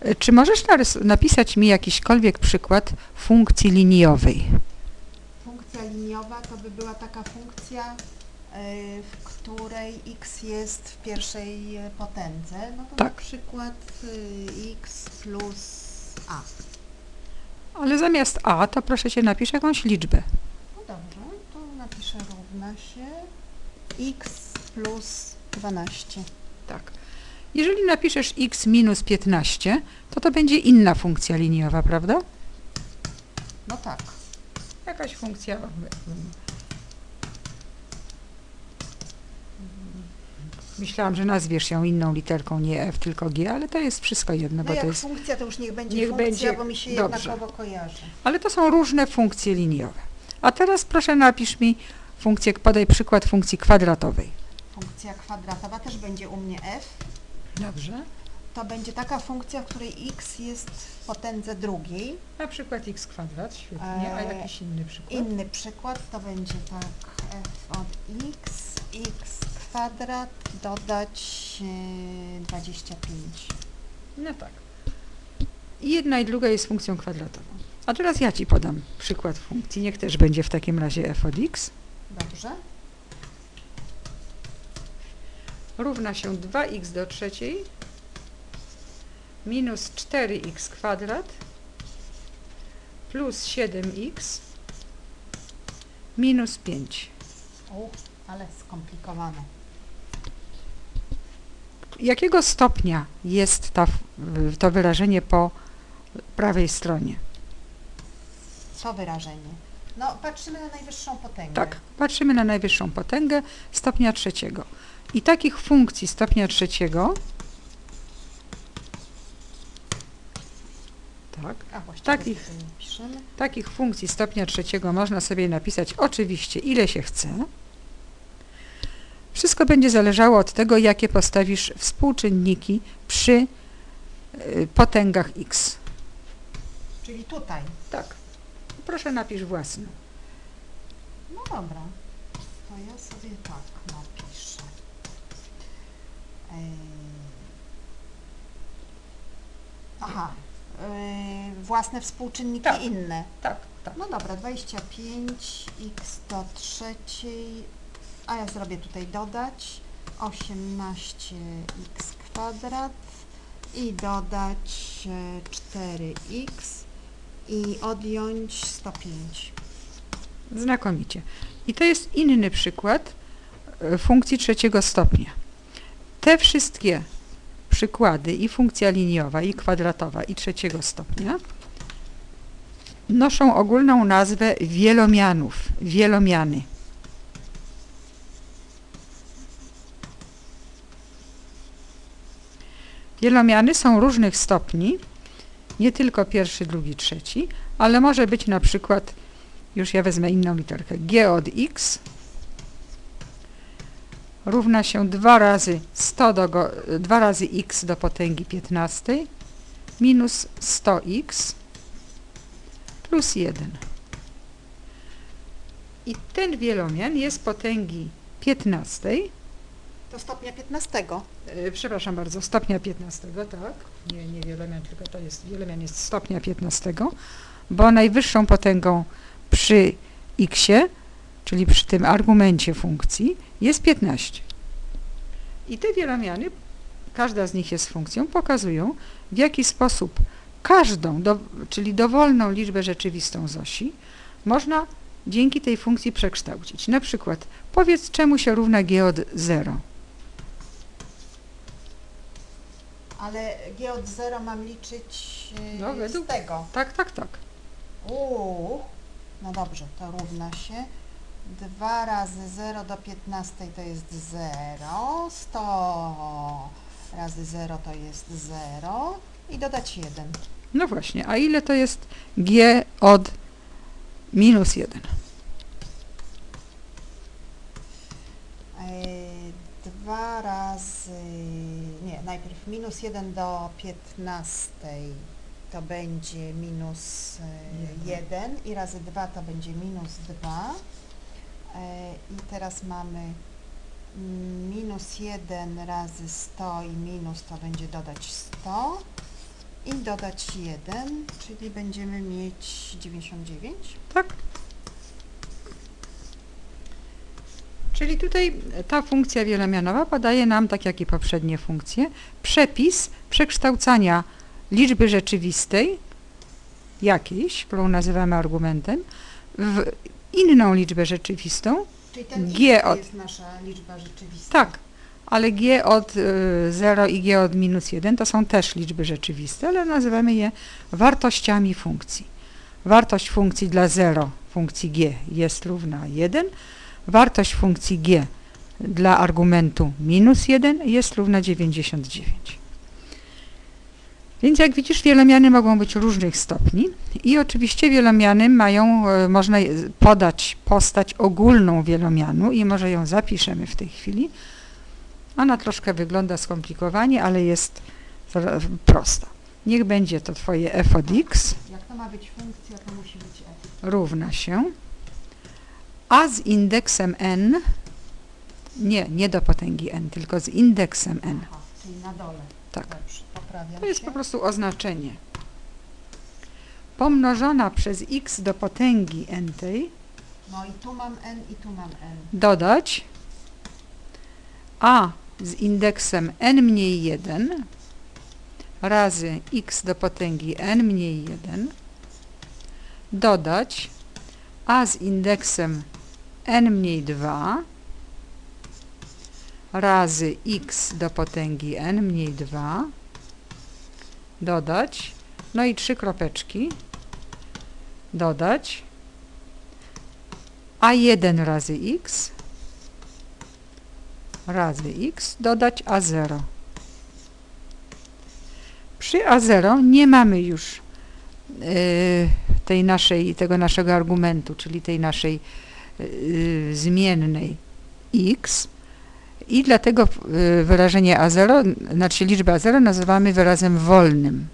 E, Czy możesz napisać mi jakiśkolwiek przykład funkcji liniowej? Funkcja liniowa to by była taka funkcja, y, w której x jest w pierwszej y, potędze. No to Tak. na przykład y, x plus a. Ale zamiast a, to proszę Cię napisz jakąś liczbę. No dobrze, to napiszę równa się x plus 12. Tak. Jeżeli napiszesz x minus 15, to to będzie inna funkcja liniowa, prawda? No tak. Jakaś funkcja. mm, Myślałam, że nazwiesz ją inną literką, nie f, tylko g, ale to jest wszystko jedno, No bo jak to jest. funkcja to już niech będzie niech funkcja, będzie- bo mi się dobrze. jednakowo kojarzy. Ale to są różne funkcje liniowe. A teraz proszę napisz mi funkcję, podaj przykład funkcji kwadratowej. Funkcja kwadratowa też będzie u mnie f. Dobrze. To będzie taka funkcja, w której x jest w potędze drugiej. Na przykład x kwadrat, świetnie. A Eee, jakiś inny przykład? Inny przykład to będzie tak f od x, x kwadrat dodać e, 25. No tak. I jedna i druga jest funkcją kwadratową. A teraz ja Ci podam przykład funkcji. Niech też będzie w takim razie f od x. Dobrze? Równa się 2x do trzeciej minus 4x kwadrat plus 7x minus 5. U, ale skomplikowane. Jakiego stopnia jest ta, to wyrażenie po prawej stronie? Co wyrażenie? No, patrzymy na najwyższą potęgę. Tak, patrzymy na najwyższą potęgę stopnia trzeciego. I takich funkcji stopnia trzeciego tak, Takich-. Takich funkcji stopnia trzeciego można sobie napisać oczywiście ile się chce. Wszystko będzie zależało od tego, jakie postawisz współczynniki przy y, potęgach x. Czyli tutaj. Tak. Proszę napisz własne. No dobra. To ja sobie tak napiszę. Aha. Yy, własne współczynniki Tak. inne. Tak, tak. No dobra, 25 x do trzeciej, a ja zrobię tutaj dodać 18x kwadrat i dodać e, 4x i odjąć 105. Znakomicie. I to jest inny przykład y, funkcji trzeciego stopnia. Te wszystkie przykłady i funkcja liniowa, i kwadratowa, i trzeciego stopnia noszą ogólną nazwę wielomianów, wielomiany. Wielomiany są różnych stopni, nie tylko pierwszy, drugi, trzeci, ale może być na przykład, już ja wezmę inną literkę, g od x równa się 2 razy 100 do go, 2 razy x do potęgi 15 minus 100x plus 1. I ten wielomian jest potęgi 15, Do stopnia 15. e, przepraszam bardzo, stopnia 15, tak? Nie, nie wielomian, tylko to jest, wielomian jest stopnia 15, bo najwyższą potęgą przy x, czyli przy tym argumencie funkcji, jest 15. I te wielomiany, każda z nich jest funkcją, pokazują w jaki sposób każdą, do, czyli dowolną liczbę rzeczywistą z osi, można dzięki tej funkcji przekształcić. Na przykład powiedz czemu się równa g od 0. Ale g od 0 mam liczyć yy, No, według- z tego. Tak, tak, tak. Uuu, no dobrze, to równa się 2 razy 0 do 15 to jest 0, 100 razy 0 to jest 0 i dodać 1. No właśnie, a ile to jest g od minus 1? Yy, 2 razy, nie, najpierw minus 1 do 15 to będzie minus Jeden. 1 i razy 2 to będzie minus 2. I teraz mamy minus 1 razy 100 i minus to będzie dodać 100 i dodać 1, czyli będziemy mieć 99. Tak? Czyli tutaj ta funkcja wielomianowa podaje nam, tak jak i poprzednie funkcje, przepis przekształcania liczby rzeczywistej, jakiejś, którą nazywamy argumentem, w inną liczbę rzeczywistą, Czyli ten G od- jest nasza liczba rzeczywista. tak, ale g od y, 0 i g od minus 1 to są też liczby rzeczywiste, ale nazywamy je wartościami funkcji. Wartość funkcji dla 0 funkcji g jest równa 1, wartość funkcji g dla argumentu minus 1 jest równa 99. Więc jak widzisz, wielomiany mogą być różnych stopni i oczywiście wielomiany mają, e, można podać postać ogólną wielomianu i może ją zapiszemy w tej chwili. Ona troszkę wygląda skomplikowanie, ale jest prosta. Niech będzie to twoje f od x Jak to ma być funkcja, to musi być f. równa się a z indeksem n, nie, nie do potęgi n, tylko z indeksem n. Aha, czyli na dole. Tak. Dobrze, poprawiam To jest się. po prostu oznaczenie. Pomnożona przez x do potęgi n tej No i tu mam n i tu mam n. dodać a z indeksem n mniej 1 razy x do potęgi n mniej 1 dodać a z indeksem n mniej 2 razy x do potęgi n mniej 2 dodać. No i trzy kropeczki. Dodać. A1 razy x. Razy x dodać a0. Przy a0 nie mamy już yy, tej naszej, tego naszego argumentu, czyli tej naszej yy, zmiennej x i dlatego yy, wyrażenie a0, znaczy liczbę a0 nazywamy wyrazem wolnym.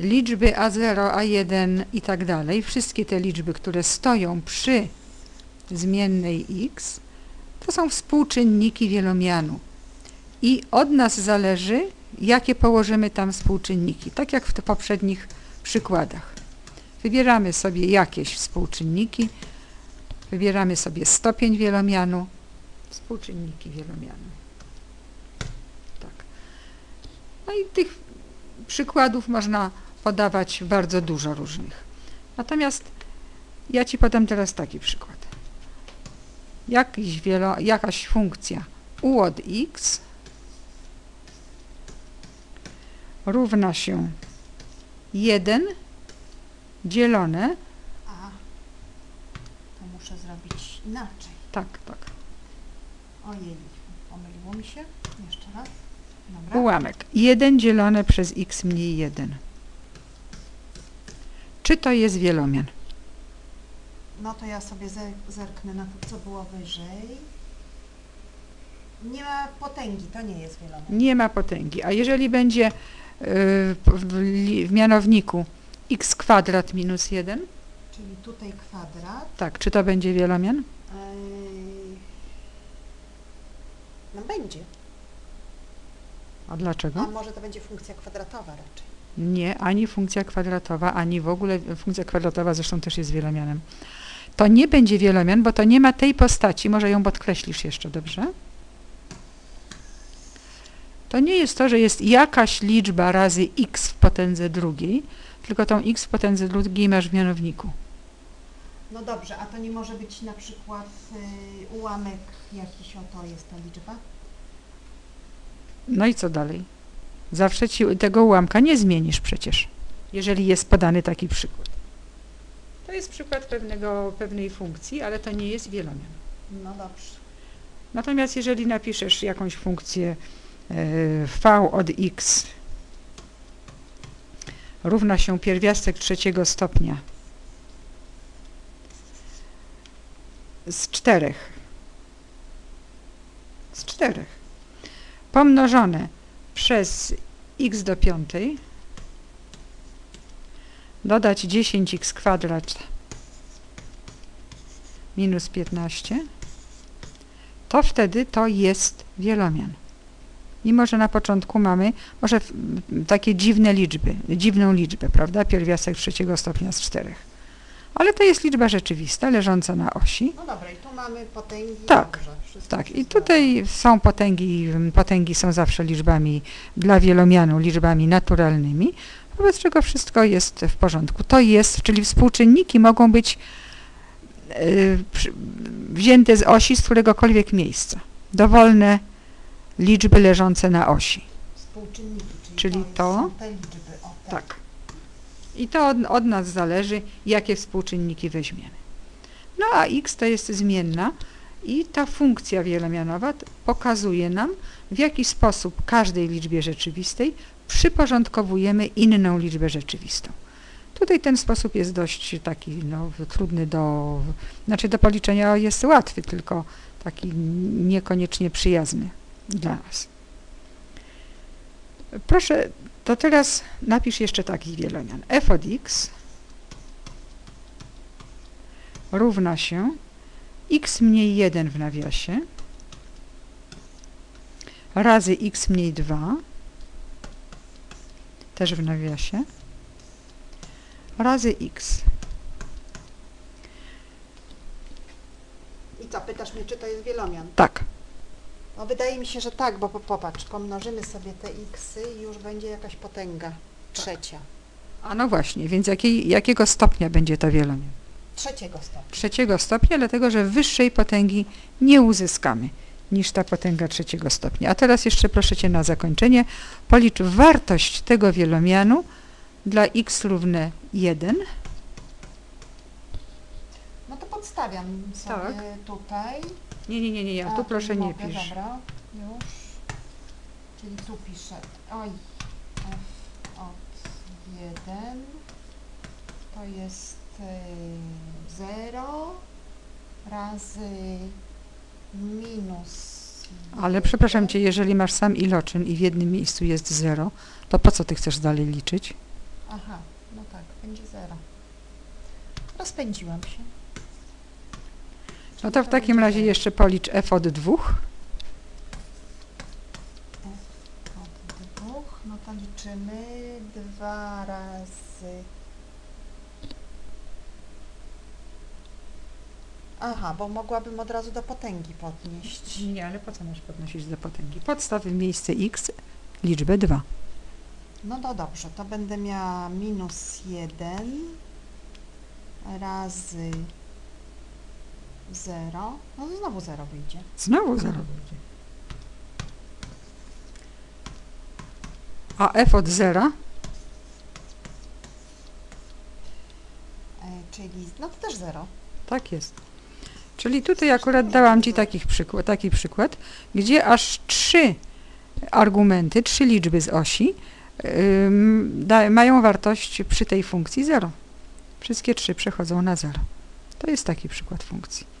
liczby A0, A1 i tak dalej, wszystkie te liczby, które stoją przy zmiennej x, to są współczynniki wielomianu. I od nas zależy, jakie położymy tam współczynniki, tak jak w te poprzednich przykładach. Wybieramy sobie jakieś współczynniki, wybieramy sobie stopień wielomianu, współczynniki wielomianu. Tak. No i tych przykładów można podawać bardzo dużo różnych. Natomiast ja Ci podam teraz taki przykład. Jakiś wielo, jakaś funkcja u od x równa się 1 dzielone, A, to muszę zrobić inaczej. tak, tak, Ojej, pomyliło mi się. Jeszcze raz. Dobra. ułamek 1 dzielone przez x mniej 1. Czy to jest wielomian? No to ja sobie ze- zerknę na to, co było wyżej. Nie ma potęgi, to nie jest wielomian. Nie ma potęgi. A jeżeli będzie w, li- w mianowniku x kwadrat minus 1, Czyli tutaj kwadrat. tak, czy to będzie wielomian? No będzie. A A dlaczego? może to będzie funkcja kwadratowa raczej. Nie, ani funkcja kwadratowa, ani w ogóle funkcja kwadratowa zresztą też jest wielomianem. To nie będzie wielomian, bo to nie ma tej postaci. Może ją podkreślisz jeszcze, dobrze? To nie jest to, że jest jakaś liczba razy x w potędze drugiej, tylko tą x w potędze drugiej masz w mianowniku. No dobrze, a to nie może być na przykład y, ułamek jakiś oto jest ta liczba? No i co dalej? Zawsze ci tego ułamka nie zmienisz przecież, jeżeli jest podany taki przykład. To jest przykład pewnego, pewnej funkcji, ale to nie jest wielomian. No dobrze. Natomiast jeżeli napiszesz jakąś funkcję v od x równa się pierwiastek trzeciego stopnia z czterech. Z czterech. Pomnożone przez x do piątej. Dodać 10x kwadrat minus 15, to wtedy to jest wielomian. Mimo, że na początku mamy może takie dziwne liczby, dziwną liczbę, prawda? Pierwiastek trzeciego stopnia z czterech. Ale to jest liczba rzeczywista, leżąca na osi. No dobra, i tu mamy potęgi. Tak, Dobrze, Tak, i tutaj są potęgi, potęgi są zawsze liczbami dla wielomianu, liczbami naturalnymi, wobec czego wszystko jest w porządku. To jest, czyli współczynniki mogą być przy- wzięte z osi z któregokolwiek miejsca. Dowolne liczby leżące na osi. Współczynniki, czyli, Czyli to. O, te. Tak. I to od, od nas zależy, jakie współczynniki weźmiemy. No a x to jest zmienna i ta funkcja wielomianowa pokazuje nam, w jaki sposób każdej liczbie rzeczywistej przyporządkowujemy inną liczbę rzeczywistą. Tutaj ten sposób jest dość taki no, trudny do, znaczy do policzenia jest łatwy, tylko taki niekoniecznie przyjazny dla nas. Proszę to teraz napisz jeszcze taki wielomian. f od x równa się x mniej 1 w nawiasie razy x mniej 2 też w nawiasie razy x. I co, pytasz mnie, czy to jest wielomian? Tak, No wydaje mi się, że tak, bo po- popatrz, pomnożymy sobie te xy i już będzie jakaś potęga. Trzecia. a no właśnie, więc jakiej, jakiego stopnia będzie to wielomian? Trzeciego stopnia. trzeciego stopnia, dlatego że wyższej potęgi nie uzyskamy niż ta potęga trzeciego stopnia. A teraz jeszcze proszę Cię na zakończenie policz wartość tego wielomianu dla x równe 1. No to podstawiam sobie Tak. tutaj. Nie, nie, nie, nie, ja A, tu proszę nie mogę, pisz. Dobra, już. Czyli tu piszę, oj, f od 1 to jest y, 0 razy minus Ale przepraszam. Cię, jeżeli masz sam iloczyn i w jednym miejscu jest 0, to po co Ty chcesz dalej liczyć? Aha, no tak, będzie 0. Rozpędziłam się. No to w takim razie jeszcze policz f od 2. Od dwóch, no to liczymy 2 razy. Aha, bo mogłabym od razu do potęgi podnieść. Nie, ale po co masz podnosić do potęgi? Podstaw w miejsce x liczbę 2. No to dobrze, to będę miała minus 1 razy 0. No to znowu 0 wyjdzie. Znowu 0 będzie. A f od 0 E, czyli, no to też 0. Tak jest. Czyli tutaj akurat dałam Ci takich przykład, taki przykład, gdzie aż trzy argumenty, trzy liczby z osi ym, da, mają wartość przy tej funkcji 0. Wszystkie trzy przechodzą na 0. To jest taki przykład funkcji.